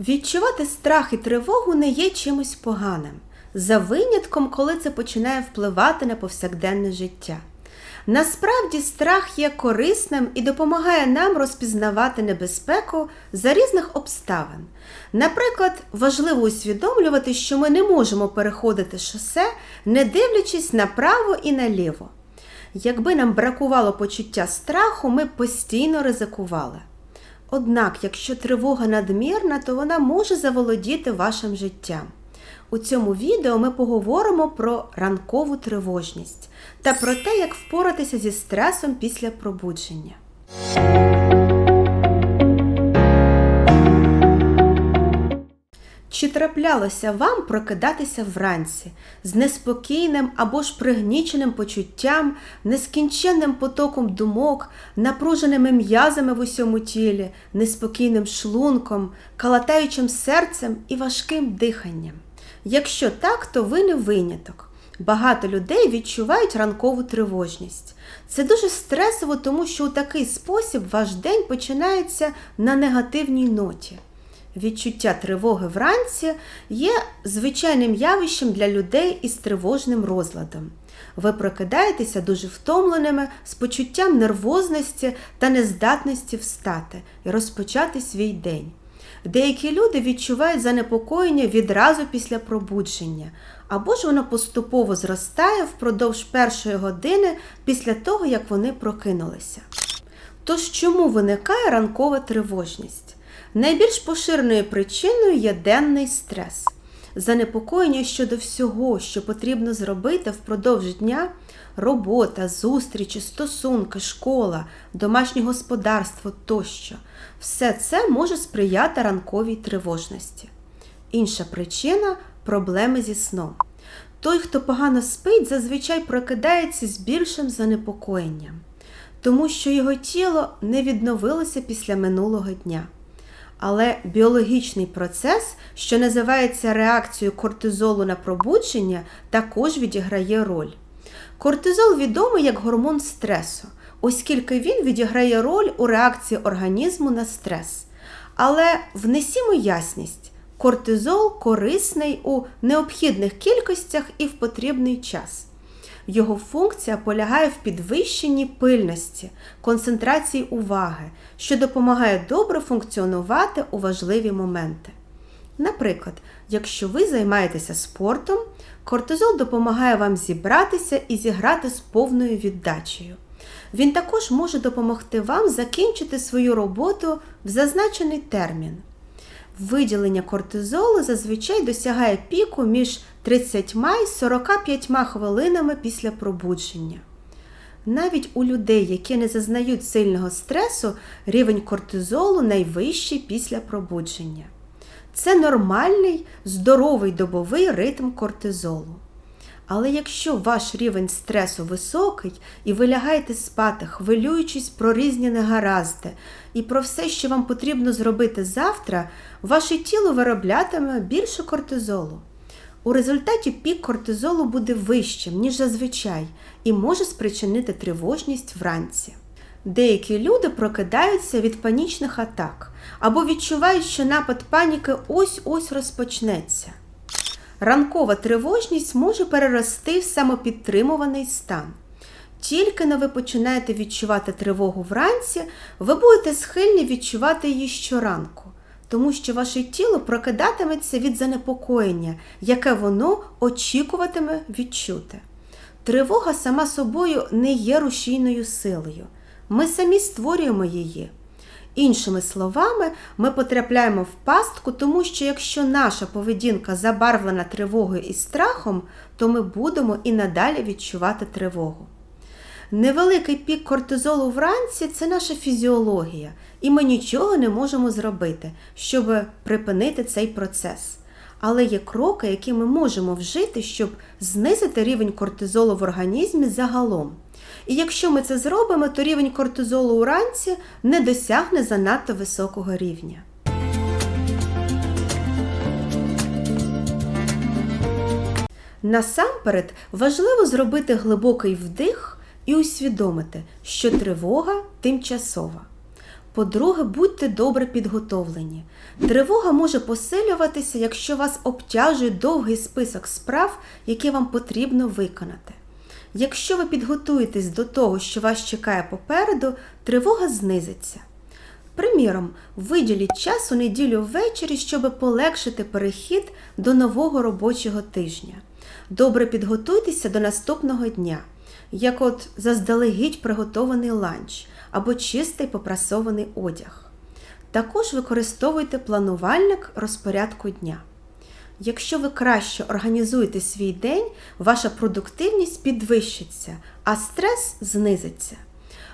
Відчувати страх і тривогу не є чимось поганим, за винятком, коли це починає впливати на повсякденне життя. Насправді, страх є корисним і допомагає нам розпізнавати небезпеку за різних обставин. Наприклад, важливо усвідомлювати, що ми не можемо переходити шосе, не дивлячись направо і наліво. Якби нам бракувало почуття страху, ми постійно ризикували. Однак, якщо тривога надмірна, то вона може заволодіти вашим життям. У цьому відео ми поговоримо про ранкову тривожність та про те, як впоратися зі стресом після пробудження. Чи траплялося вам прокидатися вранці з неспокійним або ж пригніченим почуттям, нескінченним потоком думок, напруженими м'язами в усьому тілі, неспокійним шлунком, калатаючим серцем і важким диханням? Якщо так, то ви не виняток. Багато людей відчувають ранкову тривожність. Це дуже стресово, тому що у такий спосіб ваш день починається на негативній ноті. Відчуття тривоги вранці є звичайним явищем для людей із тривожним розладом. Ви прокидаєтеся дуже втомленими з почуттям нервозності та нездатності встати і розпочати свій день. Деякі люди відчувають занепокоєння відразу після пробудження, або ж воно поступово зростає впродовж першої години після того, як вони прокинулися. Тож чому виникає ранкова тривожність? Найбільш поширеною причиною є денний стрес. Занепокоєння щодо всього, що потрібно зробити впродовж дня робота, зустрічі, стосунки, школа, домашнє господарство тощо. Все це може сприяти ранковій тривожності. Інша причина проблеми зі сном. Той, хто погано спить, зазвичай прокидається з більшим занепокоєнням, тому що його тіло не відновилося після минулого дня. Але біологічний процес, що називається реакцією кортизолу на пробудження, також відіграє роль. Кортизол відомий як гормон стресу, оскільки він відіграє роль у реакції організму на стрес. Але внесімо ясність, кортизол корисний у необхідних кількостях і в потрібний час. Його функція полягає в підвищенні пильності, концентрації уваги, що допомагає добре функціонувати у важливі моменти. Наприклад, якщо ви займаєтеся спортом, кортизол допомагає вам зібратися і зіграти з повною віддачею. Він також може допомогти вам закінчити свою роботу в зазначений термін. Виділення кортизолу зазвичай досягає піку між 30 і 45 хвилинами після пробудження. Навіть у людей, які не зазнають сильного стресу, рівень кортизолу найвищий після пробудження. Це нормальний, здоровий добовий ритм кортизолу. Але якщо ваш рівень стресу високий і ви лягаєте спати, хвилюючись про різні негаразди і про все, що вам потрібно зробити завтра, ваше тіло вироблятиме більше кортизолу. У результаті пік кортизолу буде вищим, ніж зазвичай, і може спричинити тривожність вранці. Деякі люди прокидаються від панічних атак або відчувають, що напад паніки ось-ось розпочнеться. Ранкова тривожність може перерости в самопідтримуваний стан. Тільки но ви починаєте відчувати тривогу вранці, ви будете схильні відчувати її щоранку, тому що ваше тіло прокидатиметься від занепокоєння, яке воно очікуватиме відчути. Тривога сама собою не є рушійною силою. Ми самі створюємо її. Іншими словами, ми потрапляємо в пастку, тому що якщо наша поведінка забарвлена тривогою і страхом, то ми будемо і надалі відчувати тривогу. Невеликий пік кортизолу вранці це наша фізіологія, і ми нічого не можемо зробити, щоб припинити цей процес. Але є кроки, які ми можемо вжити, щоб знизити рівень кортизолу в організмі загалом. І якщо ми це зробимо, то рівень кортизолу уранці не досягне занадто високого рівня. Насамперед важливо зробити глибокий вдих і усвідомити, що тривога тимчасова. По-друге, будьте добре підготовлені. Тривога може посилюватися, якщо вас обтяжує довгий список справ, які вам потрібно виконати. Якщо ви підготуєтесь до того, що вас чекає попереду, тривога знизиться. Приміром, виділіть час у неділю ввечері, щоб полегшити перехід до нового робочого тижня. Добре підготуйтеся до наступного дня, як от заздалегідь приготований ланч або чистий попрасований одяг. Також використовуйте планувальник розпорядку дня. Якщо ви краще організуєте свій день, ваша продуктивність підвищиться, а стрес знизиться.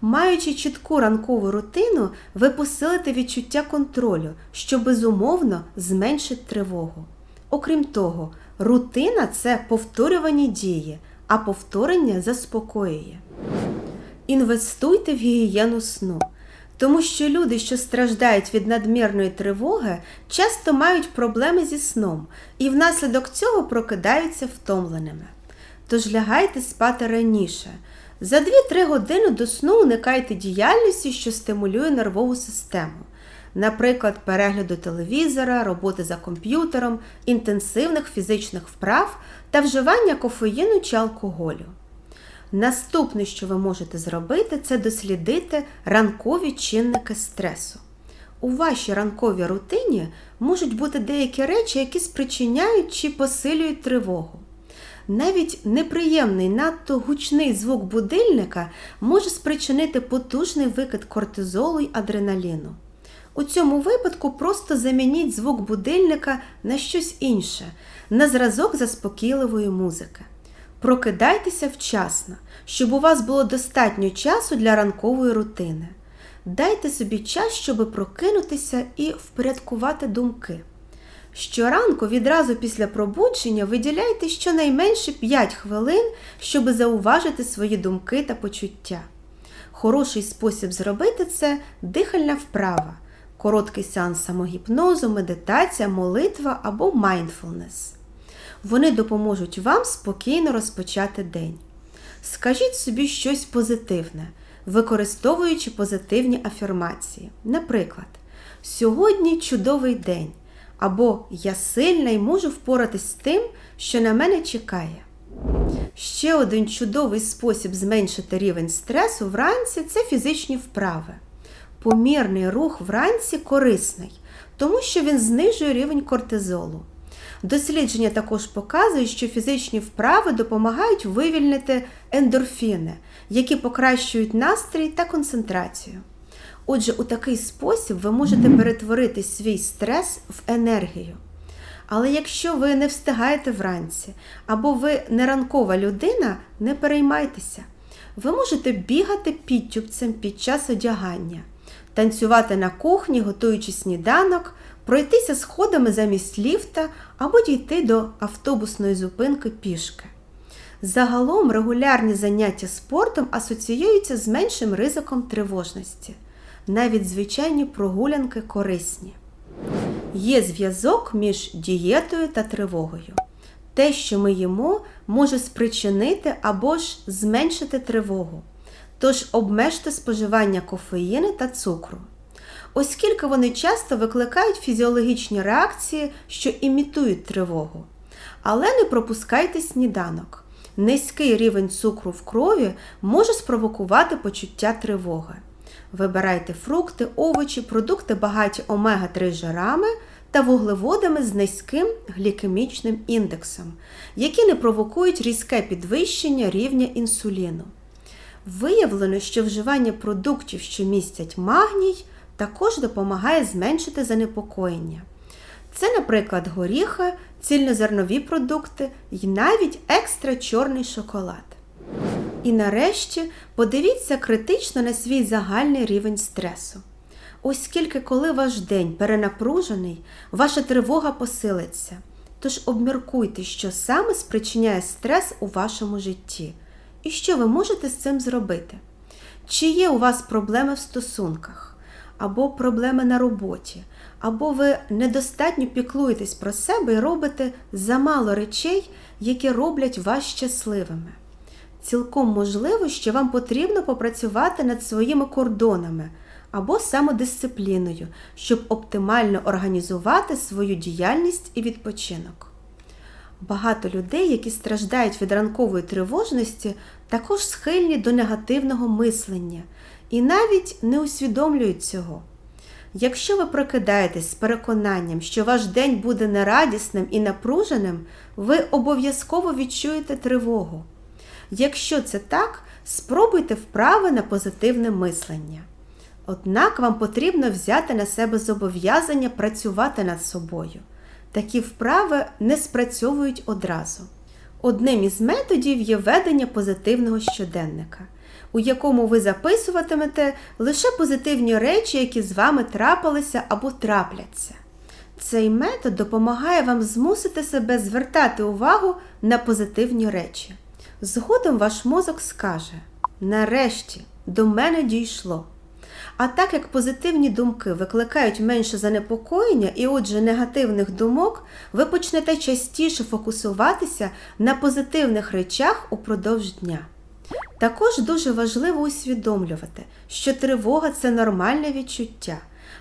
Маючи чітку ранкову рутину, ви посилите відчуття контролю, що безумовно зменшить тривогу. Окрім того, рутина це повторювані дії, а повторення заспокоює. Інвестуйте в гігієну сну, тому що люди, що страждають від надмірної тривоги, часто мають проблеми зі сном і внаслідок цього прокидаються втомленими. Тож лягайте спати раніше. За 2-3 години до сну уникайте діяльності, що стимулює нервову систему, наприклад, перегляду телевізора, роботи за комп'ютером, інтенсивних фізичних вправ та вживання кофеїну чи алкоголю. Наступне, що ви можете зробити, це дослідити ранкові чинники стресу. У вашій ранковій рутині можуть бути деякі речі, які спричиняють чи посилюють тривогу. Навіть неприємний, надто гучний звук будильника може спричинити потужний викид кортизолу й адреналіну. У цьому випадку просто замініть звук будильника на щось інше, на зразок заспокійливої музики. Прокидайтеся вчасно, щоб у вас було достатньо часу для ранкової рутини. Дайте собі час, щоб прокинутися і впорядкувати думки. Щоранку відразу після пробудження виділяйте щонайменше 5 хвилин, щоб зауважити свої думки та почуття. Хороший спосіб зробити це дихальна вправа, короткий сеанс самогіпнозу, медитація, молитва або mindfulness. Вони допоможуть вам спокійно розпочати день. Скажіть собі щось позитивне, використовуючи позитивні афірмації. Наприклад, сьогодні чудовий день або Я сильна і можу впоратись з тим, що на мене чекає. Ще один чудовий спосіб зменшити рівень стресу вранці це фізичні вправи. Помірний рух вранці корисний, тому що він знижує рівень кортизолу. Дослідження також показують, що фізичні вправи допомагають вивільнити ендорфіни, які покращують настрій та концентрацію. Отже, у такий спосіб ви можете перетворити свій стрес в енергію. Але якщо ви не встигаєте вранці, або ви не ранкова людина, не переймайтеся. Ви можете бігати підтюбцем під час одягання, танцювати на кухні, готуючи сніданок, пройтися сходами замість ліфта або дійти до автобусної зупинки пішки. Загалом регулярні заняття спортом асоціюються з меншим ризиком тривожності навіть звичайні прогулянки корисні. Є зв'язок між дієтою та тривогою. Те, що ми їмо, може спричинити або ж зменшити тривогу. Тож обмежте споживання кофеїну та цукру. Оскільки вони часто викликають фізіологічні реакції, що імітують тривогу. Але не пропускайте сніданок. Низький рівень цукру в крові може спровокувати почуття тривоги. Вибирайте фрукти, овочі, продукти багаті омега-3 жирами та вуглеводами з низьким глікемічним індексом, які не провокують різке підвищення рівня інсуліну. Виявлено, що вживання продуктів, що містять магній, також допомагає зменшити занепокоєння. Це, наприклад, горіхи, цільнозернові продукти і навіть екстра чорний шоколад. І нарешті подивіться критично на свій загальний рівень стресу. Оскільки, коли ваш день перенапружений, ваша тривога посилиться. Тож обміркуйте, що саме спричиняє стрес у вашому житті, і що ви можете з цим зробити. Чи є у вас проблеми в стосунках, або проблеми на роботі, або ви недостатньо піклуєтесь про себе і робите замало речей, які роблять вас щасливими. Цілком можливо, що вам потрібно попрацювати над своїми кордонами або самодисципліною, щоб оптимально організувати свою діяльність і відпочинок. Багато людей, які страждають від ранкової тривожності, також схильні до негативного мислення і навіть не усвідомлюють цього. Якщо ви прокидаєтесь з переконанням, що ваш день буде нерадісним і напруженим, ви обов'язково відчуєте тривогу. Якщо це так, спробуйте вправи на позитивне мислення. Однак вам потрібно взяти на себе зобов'язання працювати над собою. Такі вправи не спрацьовують одразу. Одним із методів є ведення позитивного щоденника, у якому ви записуватимете лише позитивні речі, які з вами трапилися або трапляться. Цей метод допомагає вам змусити себе звертати увагу на позитивні речі. Згодом ваш мозок скаже: нарешті до мене дійшло. А так як позитивні думки викликають менше занепокоєння і, отже, негативних думок, ви почнете частіше фокусуватися на позитивних речах упродовж дня. Також дуже важливо усвідомлювати, що тривога це нормальне відчуття,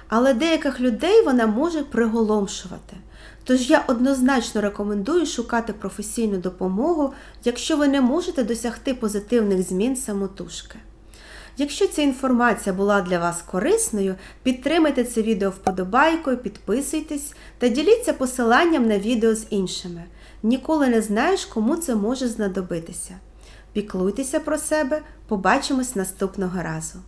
але деяких людей вона може приголомшувати. Тож я однозначно рекомендую шукати професійну допомогу, якщо ви не можете досягти позитивних змін самотужки. Якщо ця інформація була для вас корисною, підтримайте це відео вподобайкою, підписуйтесь та діліться посиланням на відео з іншими. Ніколи не знаєш, кому це може знадобитися. Піклуйтеся про себе, побачимось наступного разу!